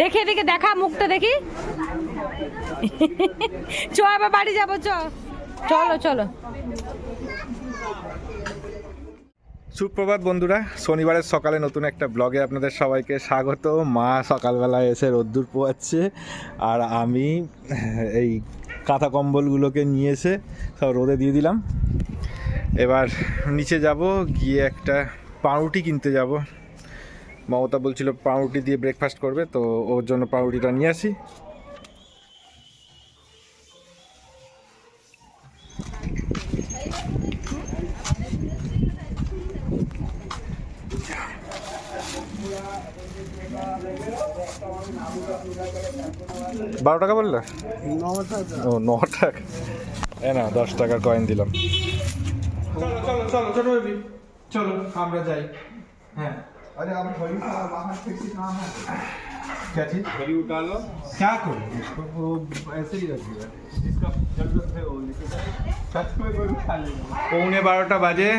দেখি এদিকে, দেখা মুখটা দেখি। চ আবার বাড়ি যাব চ চলো চলো। সুপ্রভাত বন্ধুরা, শনিবারের সকালে নতুন একটা ব্লগে আপনাদের সবাইকে স্বাগত। মা সকালবেলায় এসে রোদ্দুর পোয়াচ্ছে, আর আমি এই কাঁথা কম্বলগুলোকে নিয়ে এসে সব রোদে দিয়ে দিলাম। এবার নিচে যাব, গিয়ে একটা পাউরুটি কিনতে যাব। মমতা বলছিল পাউরুটি দিয়ে ব্রেকফাস্ট করবে, তো ওর জন্য পাউরুটিটা নিয়ে আসি। বারো টাকা বললে? ও, ন টাকা। এ না, দশ টাকার কয়েন দিলাম। চলো চলো চলো চলো, আমরা যাই। হ্যাঁ। अरे अब घड़ी का बाहर फिक्स कहाँ है क्या चीज घड़ी उठा लो क्या करूँ उसको वो ऐसे ही रख दिया जिसका जरूरत है वो लेके जाओ छत में कोई उठा लेगा পৌনে বারোটা বাজে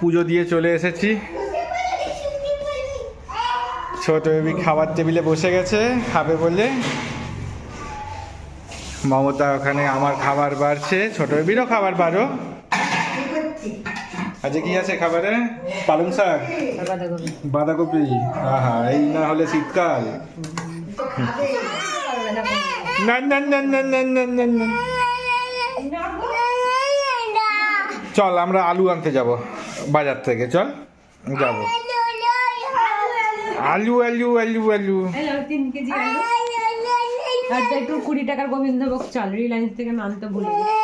পুজো দিয়ে চলে এসেছি ছোট বেবি খাবার টেবিলে বসে গেছে খাবে বলে মমতা ওখানে আমার খাবার বাড়ছে ছোট বেবিরও খাবার বাড়ো আজকে কি আছে খাবারে? পালং শাক? বাঁধাকপি। আহা এই না হলে শীতকাল। না না না না না না না না চল আমরা আলু আনতে যাব বাজার থেকে। চল যাব। আলু আলু আলু আলু। তিন কেজি আলু। আর একটু কুড়ি টাকার গোবিন্দভোগ চাল। রিলায়েন্স থেকে আমি আনতে ভুলে গেছি।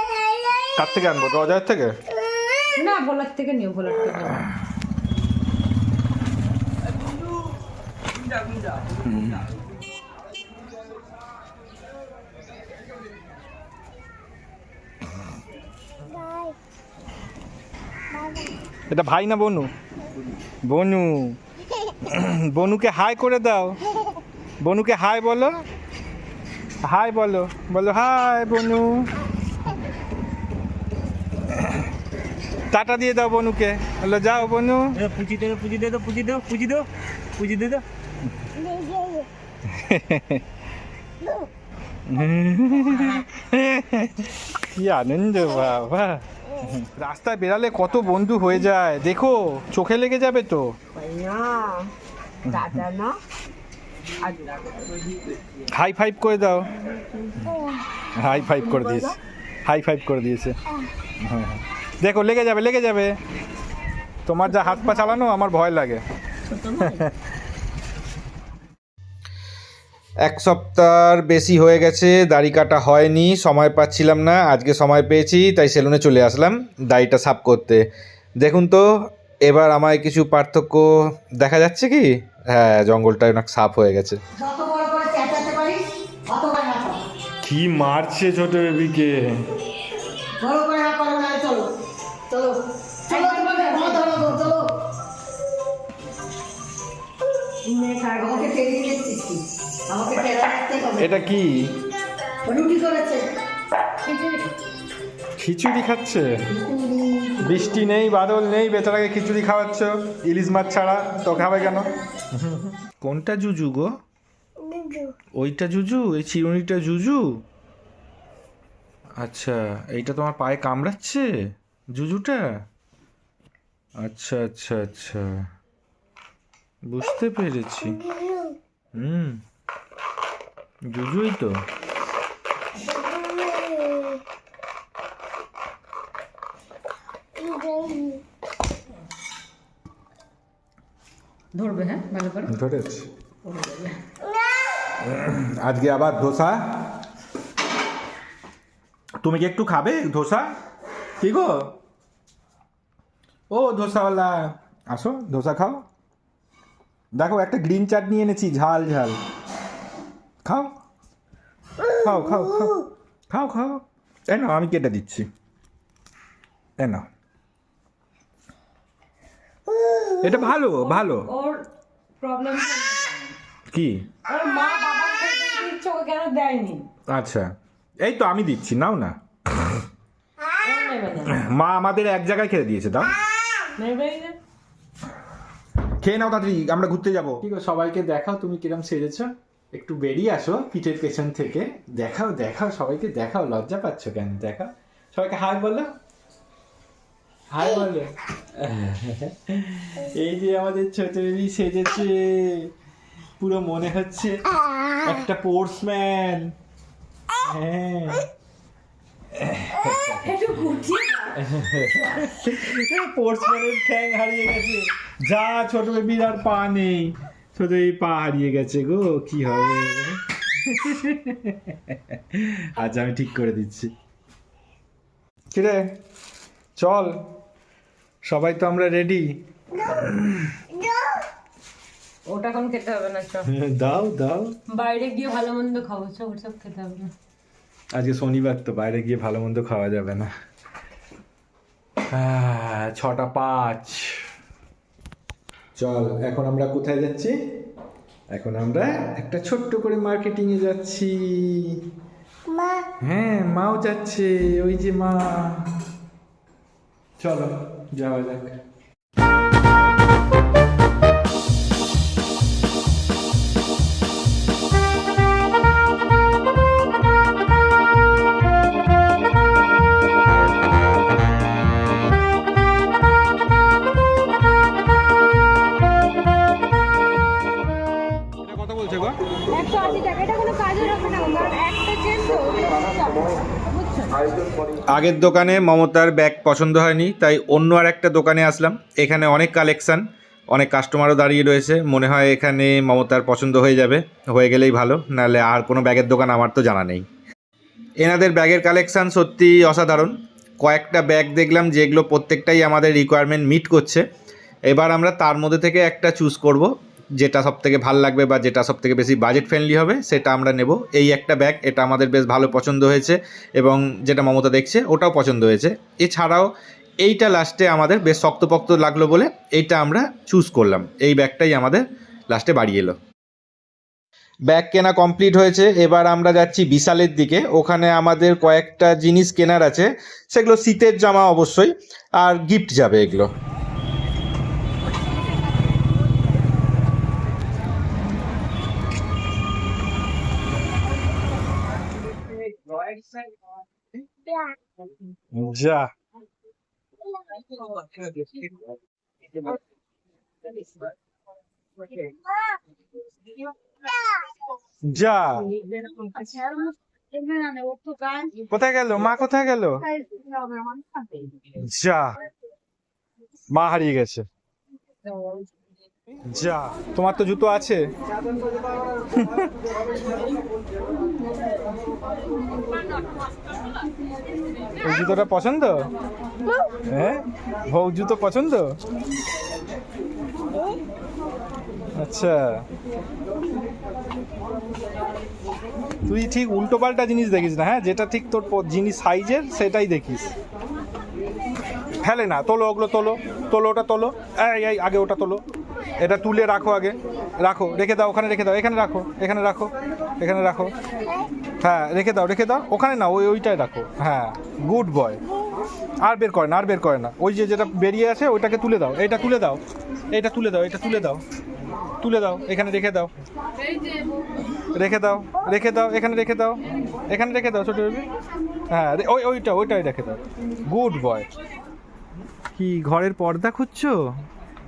কার থেকে আনব? বাজার থেকে? না, ভোলার থেকে নিও, ভোলার থেকে। এটা ভাই না বনু? বনু। বনুকে হাই করে দাও। বনুকে হাই বলো। হাই বলো। বলো, হাই বনু। টাটা দিয়ে দাও বনুকে। বলল যাও বনু। পুঁজি দে পুঁজি দে পুঁজি দে পুঁজি দে পুঁজি দে কি আনন্দ বাবা। রাস্তায় বেড়ালে কত বন্ধু হয়ে যায়। দেখো চোখে লেগে যাবে তো। হাই ফাইভ করে দাও। হাই ফাইভ করে দিয়েছে। হাই ফাইভ করে দিয়েছে। হ্যাঁ হ্যাঁ। দেখো লেগে যাবে লেগে যাবে। তোমার যা হাত পা চালানো আমার ভয় লাগে। এক সপ্তাহর বেশি হয়ে গেছে দাড়ি কাটা হয়নি সময় পাচ্ছিলাম না আজকে সময় পেয়েছি তাই সেলুনে চলে আসলাম দাড়িটা সাফ করতে। দেখুন তো এবার আমায় কিছু পার্থক্য দেখা যাচ্ছে কি? হ্যাঁ জঙ্গলটা অনেক সাফ হয়ে গেছে। কি মারছে ছোট বেবিকে? আমাকে ফেরিয়ে দিচ্ছিস কি? আমাকে ফেরা রাখতে হবে। এটা কি? রুটি করেছে? খিচুড়ি। খাচ্ছে? বৃষ্টি নেই বাদল নেই বেচারাকে খিচুড়ি খাওয়াচ্ছ? ইলিশ মাছ ছাড়া তো খাবে কেন? কোনটা জুজু গো? ওইটা জুজু? এই চিরুনিটা জুজু? আচ্ছা এইটা তোমার পায়ে কামড়াচ্ছে? জুজুটা? আচ্ছা আচ্ছা আচ্ছা। বুঝতে পেরেছি। হুম জুজুই তো। ধরবে হ্যাঁ? ভালো করে। ধরেছি। আজকে আবার ধোসা? তুমি কি একটু খাবে ধোসা? কি গো? ও ধোসাওয়ালা। আসো ধোসা খাও। দেখো একটা গ্রিন চাটনি এনেছি ঝাল ঝাল। খাও। খাও খাও খাও। খাও খাও। এ নাও আমি কেটে দিচ্ছি। এ নাও। এটা ভালো ভালো। কি? আচ্ছা। এই তো আমি দিচ্ছি নাও না। না। মা আমাদের এক জায়গায় খেতে দিয়েছে দাও। না। খেয়ে নাও তাড়াতাড়ি আমরা ঘুরতে যাব। ঠিক আছে সবাইকে দেখাও তুমি কিরম সেজেছো। একটু বেরিয়ে আসো পিঠের পেছন থেকে। দেখাও দেখাও সবাইকে দেখাও লজ্জা পাচ্ছ কেন? দেখাও। সবাইকে হাই বলো। হাই বলো। এই যে আমাদের ছোট বেবি সেজেছে। পুরো মনে হচ্ছে একটা পোর্টসম্যান হ্যাঁ। পোর্টসম্যানের ঠ্যাং হারিয়ে গেছে। যা ছোট বেবির আর পা নেই ছোট বেবি পা হারিয়ে গেছে গো কি হবে? আচ্ছা আমি ঠিক করে দিচ্ছি। কিরে চল সবাই তো আমরা রেডি ওটা এখন খেতে হবে না সব দাও দাও। বাইরে গিয়ে ভালো মন্দ খাব সব সব খেতে হবে না। আজকে শনিবার তো বাইরে গিয়ে ভালো মন্দ খাওয়া যাবে না। ছটা পাঁচ। চল এখন আমরা কোথায় যাচ্ছি? এখন আমরা একটা ছোট্ট করে মার্কেটিং এ যাচ্ছি। হ্যাঁ মাও যাচ্ছে ওই যে মা। চলো যাওয়া যাক। বলছে গো? একশো আশি টাকা। এটা কোনো কাজের হবে না কারণ একটা চেন তো আগের দোকানে মমতার ব্যাগ পছন্দ হয়নি তাই অন্য আর একটা দোকানে আসলাম। এখানে অনেক কালেকশান অনেক কাস্টমারও দাঁড়িয়ে রয়েছে। মনে হয় এখানে মমতার পছন্দ হয়ে যাবে হয়ে গেলেই ভালো নাহলে আর কোনো ব্যাগের দোকান আমার তো জানা নেই। এনাদের ব্যাগের কালেকশান সত্যি অসাধারণ। কয়েকটা ব্যাগ দেখলাম যেগুলো প্রত্যেকটাই আমাদের রিকোয়ারমেন্ট মিট করছে। এবার আমরা তার মধ্যে থেকে একটা চুজ করব। যেটা সব থেকে ভালো লাগবে বা যেটা সব থেকে বেশি বাজেট ফ্রেন্ডলি হবে, সেটা আমরা নেব। এই একটা ব্যাগ এটা আমাদের বেশ ভালো পছন্দ হয়েছে এবং যেটা মমতা দেখছে, ওটাও পছন্দ হয়েছে। এছাড়াও এইটা লাস্টে আমাদের বেশ শক্তপোক্ত লাগল বলে এইটা আমরা চুজ করলাম। এই ব্যাগটাই আমাদের লাস্টে বাড়ি এলো। ব্যাগ কেনা কমপ্লিট হয়েছে। এবার আমরা যাচ্ছি বিশালের দিকে। ওখানে আমাদের কয়েকটা জিনিস কেনার আছে। সেগুলো শীতের জামা অবশ্যই। আর গিফট যাবে এগুলো। যা যা কোথায় গেল মা কোথায় গেল যা মা হারিয়ে গেছে যা তোমার তো জুতো আছে। জুতোটা পছন্দ? হ্যাঁ। বউ জুতো পছন্দ? আচ্ছা। তুই ঠিক উল্টো পাল্টা জিনিস দেখিস না হ্যাঁ? যেটা ঠিক তোর জিনিস সাইজের সেটাই দেখিস। ফেলে না তোলো ওগুলো তোলো তোলো ওটা তোলো। এই আগে ওটা তোলো। এটা তুলে রাখো আগে। রাখো, রেখে দাও, ওখানে রেখে দাও, এখানে রাখো এখানে রাখো এখানে রাখো। হ্যাঁ রেখে দাও রেখে দাও, ওখানে না ওই ওইটাই রাখো। হ্যাঁ গুড বয়। আর বের করে না, আর বের করে না। ওই যে যেটা বেরিয়ে আছে ওইটাকে তুলে দাও এইটা তুলে দাও এইটা তুলে দাও, এটা তুলে দাও তুলে দাও, এখানে রেখে দাও। রেখে দাও রেখে দাও, এখানে রেখে দাও, এখানে রেখে দাও, ছোট বেবি। হ্যাঁ ওই, ওইটা, ওইটাই রেখে দাও। Good boy. কি ঘরের পর্দা খুঁজছো?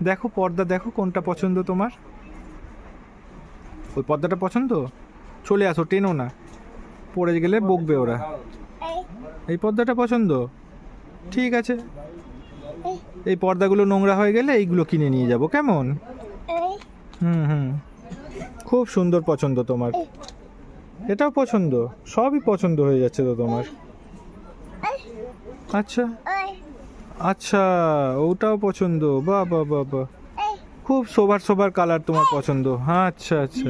দেখো পর্দা, দেখো কোনটা পছন্দ তোমার। ওই পর্দাটা পছন্দ? চলে আসো, টেনো না। পড়ে গেলে বকবে ওরা। এই পর্দাটা পছন্দ? ঠিক আছে। এই পর্দাগুলো নোংরা হয়ে গেলে এইগুলো কিনে নিয়ে যাব, কেমন? হুম হুম। খুব সুন্দর পছন্দ তোমার। এটাও পছন্দ? সবই পছন্দ হয়ে যাচ্ছে তো তোমার। আচ্ছা। আচ্ছা ওটাও পছন্দ। বা বা বাহ বাহ। খুব সোবার সোবার কালার তোমার পছন্দ। হ্যাঁ আচ্ছা আচ্ছা।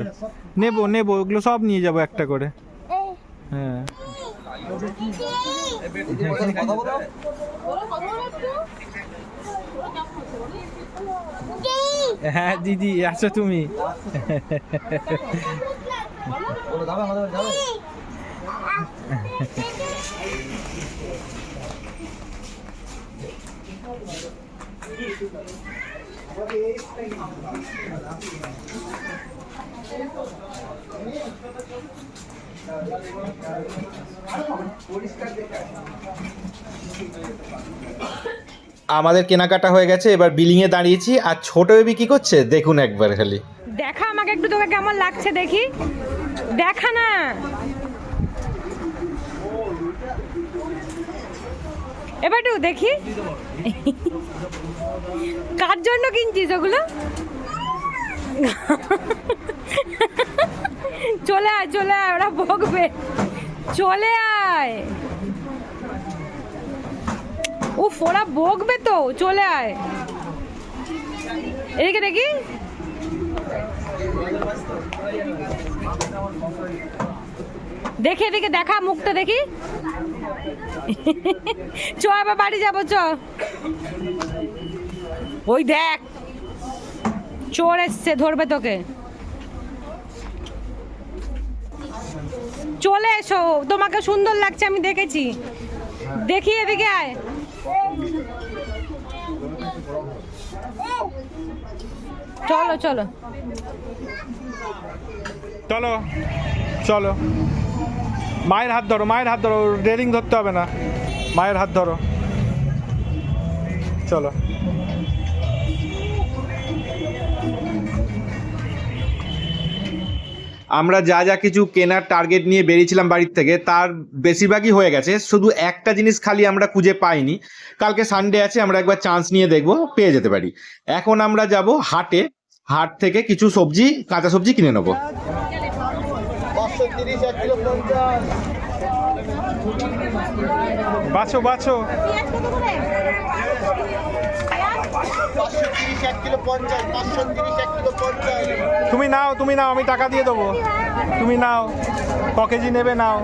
নেব নেব, ওগুলো সব নিয়ে যাব একটা করে। হ্যাঁ। হ্যাঁ দিদি আছো তুমি। আমাদের কেনাকাটা হয়ে গেছে, এবার বিলিংয়ে দাঁড়িয়েছি, আর ছোট বেবি কি করছে? দেখুন একবার খালি। দেখা আমাকে একটু তোকে কেমন লাগছে দেখি। দেখা না। এবার একটু দেখি। কার জন্য কিনছিস ওগুলো? চলে আয় চলে আয়, ওরা বকবে। চলে আয়। উফ, ওরা বকবে তো, চলে আয়। এদিকে দেখি। দেখে, এদিকে দেখা, মুখটা দেখি। চ আবার বাড়ি যাব চ ওই দেখ, চোর এসছে, ধরবে তোকে। চলে এসো, তোমাকে সুন্দর লাগছে, আমি দেখেছি। দেখি এদিকে আয়। চলো চলো। চলো চলো। মায়ের হাত ধরো, মায়ের হাত ধরো রেলিং ধরতে হবে না। মায়ের হাত ধরো। চলো। আমরা যা যা কিছু কেনার টার্গেট নিয়ে বেরিয়েছিলাম বাড়ির থেকে, তার বেশিরভাগই হয়ে গেছে। শুধু একটা জিনিস খালি আমরা খুঁজে পাইনি। কালকে সানডে আছে, আমরা একবার চান্স নিয়ে দেখব, পেয়ে যেতে পারি। এখন আমরা যাব হাটে। হাট থেকে কিছু সবজি, কাঁচা সবজি কিনে নেব। তিরিশ এক কিলো পঞ্চাশ। বাছো বাছো পাঁচশো তিরিশ এক কিলো পঞ্চাশ পাঁচশো তিরিশ এক কিলো পঞ্চাশ। তুমি নাও তুমি নাও আমি টাকা দিয়ে দেবো। তুমি নাও ক কেজি নেবে নাও।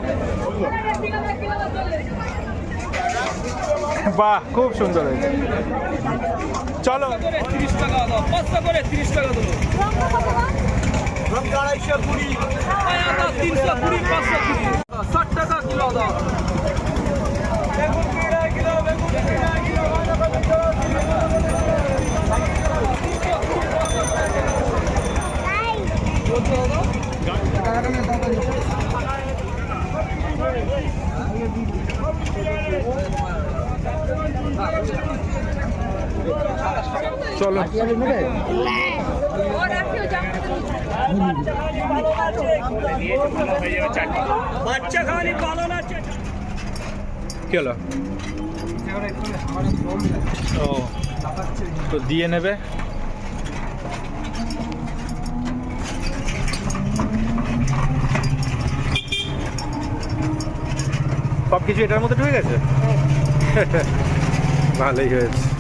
বাহ খুব সুন্দর হয়েছে। চলো। আড়াইশো কুড়ি। তিনশো কুড়ি পাঁচশো কুড়ি। ষাট টাকা কিলো দাও চলো। ও তো দিয়ে নেবে? সব কিছু এটার মধ্যে ঢুকে গেছে? ভালোই হয়েছে।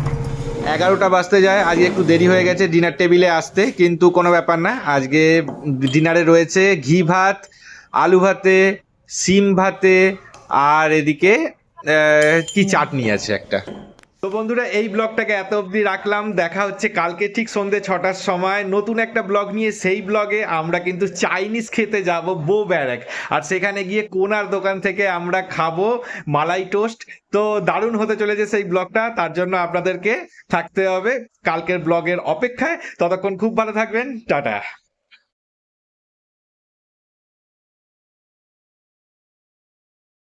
এগারোটা বাজতে যায়, আজকে একটু দেরি হয়ে গেছে ডিনার টেবিলে আসতে, কিন্তু কোনো ব্যাপার না। আজকে ডিনারে রয়েছে ঘি ভাত, আলু ভাতে, সিম ভাতে, আর এদিকে কি চাটনি আছে একটা। তো বন্ধুরা, এই ব্লগটাকে এত অবধি রাখলাম। দেখা হচ্ছে কালকে ঠিক সন্ধে ছটার সময়। নতুন একটা ব্লগ নিয়ে সেই ব্লগে আমরা কিন্তু চাইনিজ খেতে যাব বো ব্যারাক আর সেখানে গিয়ে কোনার দোকান থেকে আমরা খাব মালাই টোস্ট। তো দারুণ হতে চলেছে সেই ব্লগটা। তার জন্য আপনাদেরকে থাকতে হবে কালকের ব্লগের অপেক্ষায়। ততক্ষণ খুব ভালো থাকবেন। টাটা।